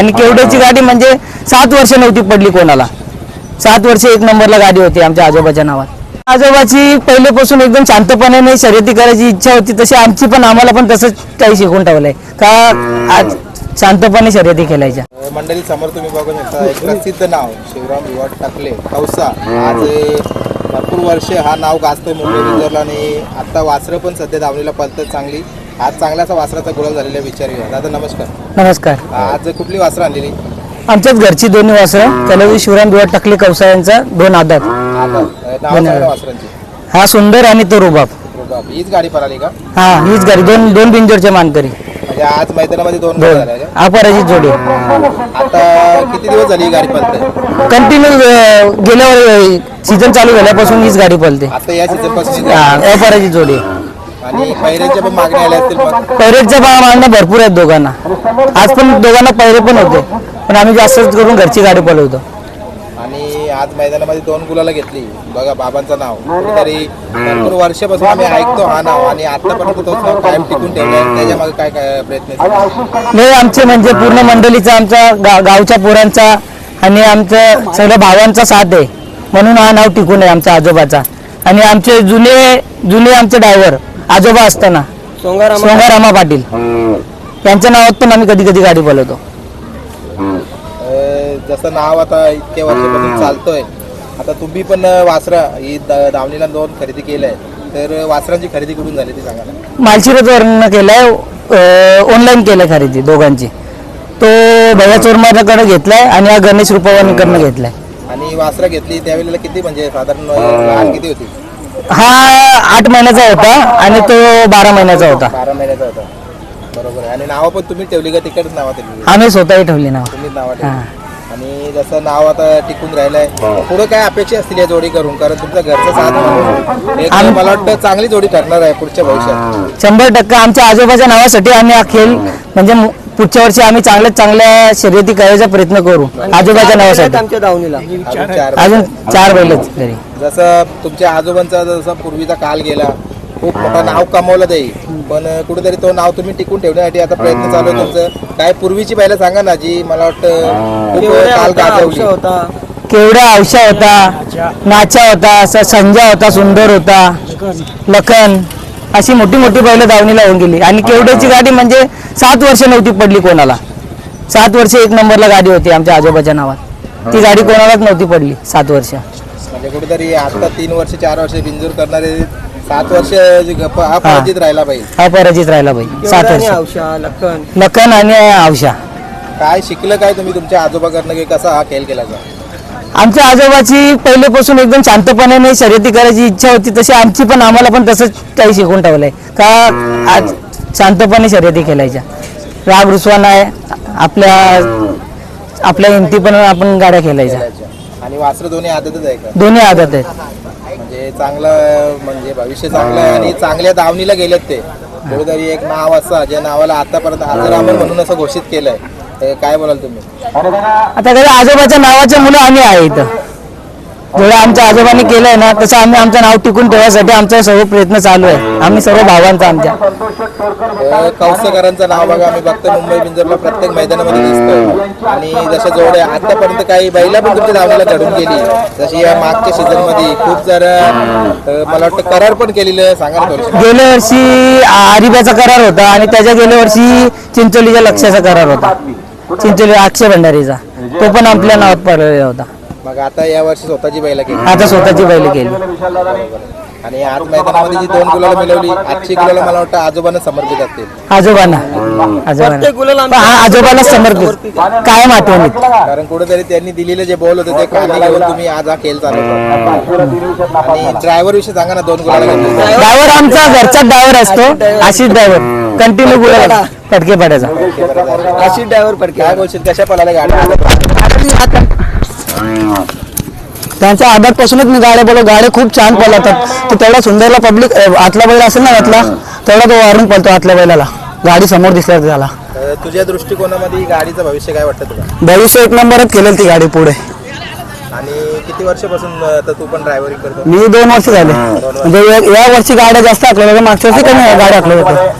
आणि केवढ्याची गाडी म्हणजे सात वर्ष नव्हती पडली कोणाला. सात वर्ष एक नंबरला गाडी होती आमच्या आजोबाच्या नावात. आजोबाची पहिलेपासून एकदम शांतपणाने शर्यती करायची इच्छा होती तशी आमची पण आम्हाला पण तसंच काही शिकवून ठेवलंय. का आज शांतपणे शर्यती खेळायच्या. मंडळी समोर तुम्ही बघू शकता एक प्रसिद्ध नाव शिवराम विवाट टाकले कौसा आज भरपूर वर्ष हा नाव गाजतोय मुंबई बिंजरला आणि आता वासरं पण सध्या दावणीला पलतात चांगली. आज चांगलाचा वासराचा गुलाल झालेला विचार दादा नमस्कार. नमस्कार. आज कुठली वासरं आणलेली? आमच्याच घरची दोन्ही वासरं त्याला शिवराम दिवाट टाकले कवसा यांचा दोन आदात वासरांची. हा सुंदर आणि तो रुबाब. रुबाब. हीच गाडी पळाली का? हा हीच गाडी. दोन दोन बिंजोरचे मानकरी. म्हणजे आज मैदानामध्ये दोन दोन. का? अपराजित जोडी. आता किती दिवस झाली ही गाडी पळते? कंटिन्यू गेल्यावर सीझन चालू झाल्यापासून हीच गाडी पळते. आता या सीझनपासून हा, अपराजित जोडी. आणि पहिऱ्यांच्या पण मागण्या आल्या असतील मागण्या भरपूर आहेत दोघांना. आज पण दोघांना पैरे पण होते. पण आम्ही जास्तच करून घरची गाडी पळवतो. आणि आज मैदानामध्ये दोन गुलाला घेतली. बघा बाबांचं नाव. कुठेतरी भरपूर वर्षापासून आम्ही ऐकतो हा नाव आणि आतापर्यंत तोच नाव कायम टिकून त्याच्यामागे काय काय प्रयत्न आहेत? नाही आमचे म्हणजे पूर्ण मंडळीचा आमच्या गा गावच्या पोरांचा आणि आमच्या सगळ्या भावांचा साथ आहे. म्हणून हा नाव टिकून आहे आमच्या आजोबाचा. आणि आमचे जुने जुने आमचे ड्रायव्हर आजोबा असताना. सोंगारामा पाटील. यांच्या नावात पण आम्ही कधी कधी गाडी बोलवतो. जसं नाव आता इतक्या वर्षापासून चालतोय. आता तुम्ही पण वासरा ही दावणीला दोन खरेदी केलंय. तर वासरांची खरेदी कुठून झाली ती सांगा ना. मालशिरसवरनं केलाय ऑनलाईन केलंय खरेदी दोघांची. तो भैया चोरमाराकडे घेतलाय आणि हा गणेश रुपवानीकडनं घेतलाय. आणि वासरा घेतली त्यावेळेला किती म्हणजे साधारण किती होती? हा आठ महिन्याचा होता आणि तो बारा महिन्याचा होता. बारा महिन्याचा होता. बरोबर आहे. आणि नावं पण तुम्ही ठेवली का? तिकडच नावं ठेवली. आम्ही स्वतःही ठेवली नाव. तुम्हीच नावं हा. ठेवली आणि जसं नाव आता टिकून राहिलंय पुढे काय अपेक्षा असतील या जोडी करून? कारण तुमचा घरचा साथ म्हणून एक आम- मला वाटतं चांगली जोडी ठरणार आहे पुढच्या भविष्यात. शंभर टक्के आमच्या आजोबाच्या नावासाठी आम्ही हा खेळ म्हणजे मु- पुढच्या वर्षी आम्ही चांगल्या चांगल्या शर्यती करायचा प्रयत्न करू. आजोबाच्या नावासाठी. आमच्या दावणीला. अजून चार बैलच घरी. जसं तुमच्या आजोबांचा जसा पूर्वीचा काल गेला खूप मोठं नाव कमवलं ते. पण कुठेतरी तो नाव तुम्ही टिकून ठेवण्यासाठी आता प्रयत्न चालू आहे तुमचं. काय पूर्वीची पहिला सांगा ना जी मला वाटतं खूप काल गाजवली. होता. केवढा औषा होता? नाचा. होता असा संजा होता सुंदर होता. लखन. अशी मोठी मोठी बैल दावणीला होऊन गेली. आणि केवढ्याची गाडी म्हणजे सात वर्ष नव्हती पडली कोणाला. सात वर्ष एक नंबरला गाडी होती आमच्या आजोबाच्या नावात. ती गाडी कोणालाच नव्हती पडली सात वर्ष. म्हणजे कुठेतरी आता तीन वर्ष चार वर्ष बिंजूर करणारे सात वर्ष जे गप्प- अपराजित राहिला पाहिजे अपराजित राहिला बाई सात वर्ष. लखन? लखन आणि औषा. काय शिकलं काय तुम्ही तुमच्या आजोबाकडनं की कसा हा खेळ केला जा आमच्या आजोबाची पहिलेपासून एकदम शांतपणाने शर्यती करायची इच्छा होती तशी आमची पण आम्हाला पण तसंच काही शिकवून ठेवलंय. का आज शांतपणे शर्यती खेळायच्या. राग रुसवा नाही आपल्या आपल्या हिमती पण आपण गाड्या खेळायच्या. आणि वासरं दोन्ही आदतच आहे का? दोन्ही आदत आहेत म्हणजे चांगलं म्हणजे भविष्य चांगलं आहे आणि चांगल्या दावणीला गेलेत ते. कुठेतरी एक नाव असं जे नावाला आतापर्यंत आजरामन म्हणून असं घोषित केलंय. काय बोलाल तुम्ही? आता कसं आजोबाच्या नावाचे मुलं आम्ही आहे इथं. जेवढं आमच्या आजोबांनी केलंय ना तसं आम्ही आमचं नाव टिकून ठेवायसाठी आमचा सर्व प्रयत्न चालू आहे. आम्ही सर्व भावांचा आमच्या. अं, कौसकरांचं नाव बघा आम्ही बघतो मुंबई बिंजरला प्रत्येक मैदानामध्ये दिसतो आणि जशा जोड्या आतापर्यंत काही बैला पण तुमच्या दावणीला घडून गेली. जशी या मागच्या सीझनमध्ये खूप जरा अं, मला वाटतं करार पण केलेलं आहे. सांगा ना थोडीशी. गेल्या वर्षी आरिब्याचा करार होता आणि त्याच्या गेल्या वर्षी चिंचोलीच्या लक्षाचा करार होता. चिंचोली अक्षय भंडारीचा. तो पण आपल्या नावात पडलेला होता. मग आता या वर्षी स्वतःची बैला केली. आता स्वतःची बैल केली. आणि आज मैदानामध्ये जी दोन गुलाला मिळवली आजची गुलाला मला वाटतं आजोबांना समर्पित असतील. आजोबांना. प्रत्येक गुलाला आजोबांना आमच्या हा, आजोबाला समर्पित. कायम आठवणीत. कारण कुठेतरी त्यांनी दिलेलं जे बॉल होते ते खाली घेऊन तुम्ही आज हा खेळ चालवता. आणि ड्रायव्हर विषयी सांगा ना दोन गुलाला घेतले ड्रायव्हर आमचा घरचा ड्रायव्हर असतो. आशिष ड्रायव्हर. कंटिन्यू गुलाला फटके पडायचा. अशी ड्रायव्हर पडके काय बोलशील? कशा गाड्या? त्यांच्या आधारपासूनच मी गाड्या बोलतो गाड्या खूप छान पळतात तर तेवढा सुंदरला पब्लिक आतला बैल असेल ना यातला तेवढा तो वारून पळतो आतल्या बैलाला. गाडी समोर दिसल्या त्याला. तुझ्या दृष्टिकोनामध्ये गाडीचं भविष्य काय वाटतं तुला? भविष्य एक नंबरच केलेली ती गाडी पुढे. आणि किती वर्षापासून तू पण ड्रायव्हरिंग करतो मी दोन वर्ष झाले. म्हणजे या- वर्षी गाड्या जास्त आखल्या मागच्या वर्षी कमी गाड्या आखल्या होत्या.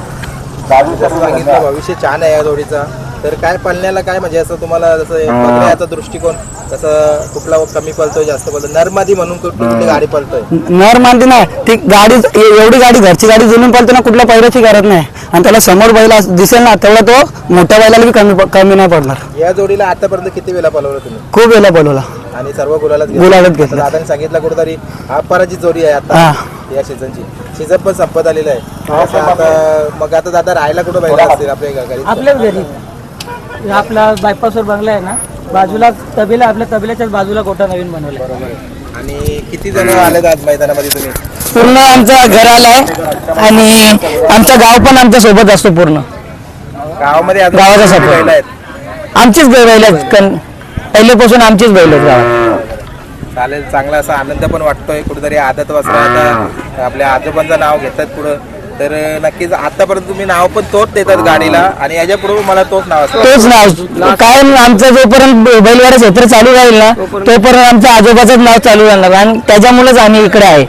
जसं सांगितलं भविष्य छान आहे या जोडीचा. तर काय पळण्याला काय म्हणजे असं तुम्हाला जसं बघण्याचा दृष्टिकोन कसं कुठला कमी पळतोय जास्त पळतोय? नरमादी म्हणून कुठली गाडी पळतोय? नर मानते ना ती गाडी एवढी गाडी घरची गाडी जुळून पळते ना कुठल्या पैराची गरज नाही. आणि त्याला समोर बैल दिसेल ना तेवढा तो मोठ्या बैलाला बी कमी कमी नाही पडणार. या जोडीला आतापर्यंत किती वेळा पळवलं तुम्ही? खूप वेळा बोलवला आणि सर्व गुलालात गुलालात घेतलं. दादाने सांगितलं कुठेतरी हा पराजित जोडी आहे आता हा. या सीझनची सीझन पण संपत आलेलं आहे. आता मग आता दादा राहायला कुठं बैल असतील आपल्या घरी? आपल्याच घरी. आपला बायपासवर बंगला आहे ना बाजूला तबेला आपल्या तबेल्याच्याच बाजूला गोटा नवीन बनवला आणि किती जण आलेत आज मैदानामध्ये तुम्ही? पूर्ण आमचा घर आलाय आणि आमचं गाव पण आमच्यासोबत असतो पूर्ण. गावामध्ये गावाचा आहेत? आमचीच बैल पहिल्यापासून आमचीच बैल आहेत. गावात चालेल चांगला असा आनंद पण वाटतोय. कुठेतरी आदत वासरा आता आपल्या आजोबांचं नाव घेतात पुढं. तर नक्कीच आतापर्यंत तुम्ही नाव पण तोच देतात गाडीला आणि याच्यापुढे मला तोच नाव असतं. तोच नाव. कायम आमचं जोपर्यंत बैलगाडा क्षेत्र चालू राहील ना तोपर्यंत आमच्या आजोबाचंच नाव चालू राहणार आणि त्याच्यामुळेच आम्ही इकडे आहे.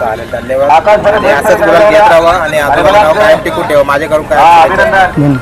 चालेल धन्यवाद. आणि असंच गुलाल घेत राहा आणि आजोबाचं नाव कायम टिकून ठेवा. माझ्याकडून काय.